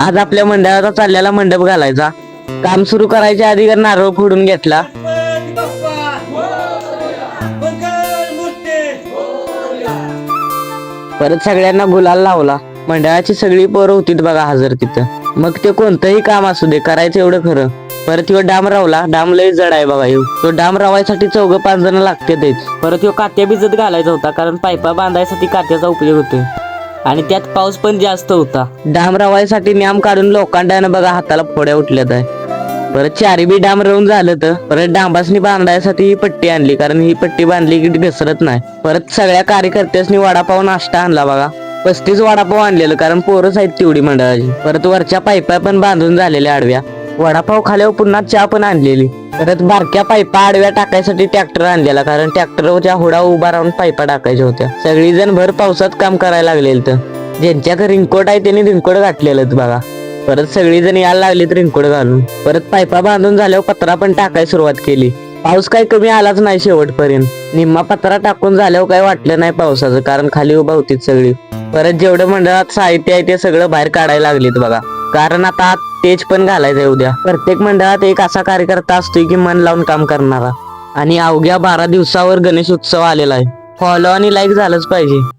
आज आपल्या मंडळाचा चाललेला मंडप घालायचा. काम सुरू करायच्या आधी नारळ फोडून घेतला. परत सगळ्यांना गुलाल लावला. मंडळाची सगळी पोरं होतीत बघा हजर तिथं. मग ते कोणतंही काम असू दे करायचं एवढं खरं. परत ह्यो डाम रावला डाम लय जड आहे बघा येऊ तो डाम रावायसाठी चौघ पाच जण लागतेच परत ह्यो कात्या भिजत घालायचा होता कारण पायपा बांधायसाठी कात्याचा उपयोग होतोय. आणि त्यात पाऊस पण जास्त होता. डाम रवायसाठी नियम काढून लोखंडानं बघा हाताला फोड्या उठल्यात आहे. परत चारी बी डांब रवून झालं तर परत डांबासनी बांधायसाठी ही पट्टी आणली कारण ही पट्टी बांधली की घसरत नाही. परत सगळ्या कार्यकर्त्यासनी वडापाव नाश्ता आणला बघा. पस्तीस वडापाव आणलेलं कारण पोरच आहेत तेवढी मंडळाची. परत वरच्या पायपाय पण बांधून झालेल्या आडव्या. वडापाव खाल्यावर पुन्हा चहा पण आणलेली. परत बारक्या पायपा आडव्या टाकायसाठी ट्रॅक्टर आणलेला कारण ट्रॅक्टरच्या हुडा उभा राहून पायपा टाकायच्या होत्या. सगळी जण भर पावसात काम करायला लागलेलं तर ज्यांच्या रिंकोट आहे त्यांनी रिंकोट घातलेलं बघा. परत सगळी जण यायला लागलीत रिंकोट घालून. परत पायपा बांधून झाल्यावर पत्रा पण टाकायला सुरुवात केली. पाऊस काही कमी आलाच नाही शेवटपर्यंत. निम्मा पत्रा टाकून झाल्यावर काही वाटलं नाही पावसाचं कारण खाली उभा होती सगळी. परत जेवढं मंडळात साहित्य आहे ते सगळं बाहेर काढायला लागलीत बघा. कारण आता तेज पण घालायचंय उद्या. प्रत्येक मंडळात एक असा कार्यकर्ता असतोय की मन लावून काम करणारा. आणि अवघ्या बारा दिवसावर गणेश उत्सव आलेला आहे. फॉलो आणि लाईक झालंच पाहिजे.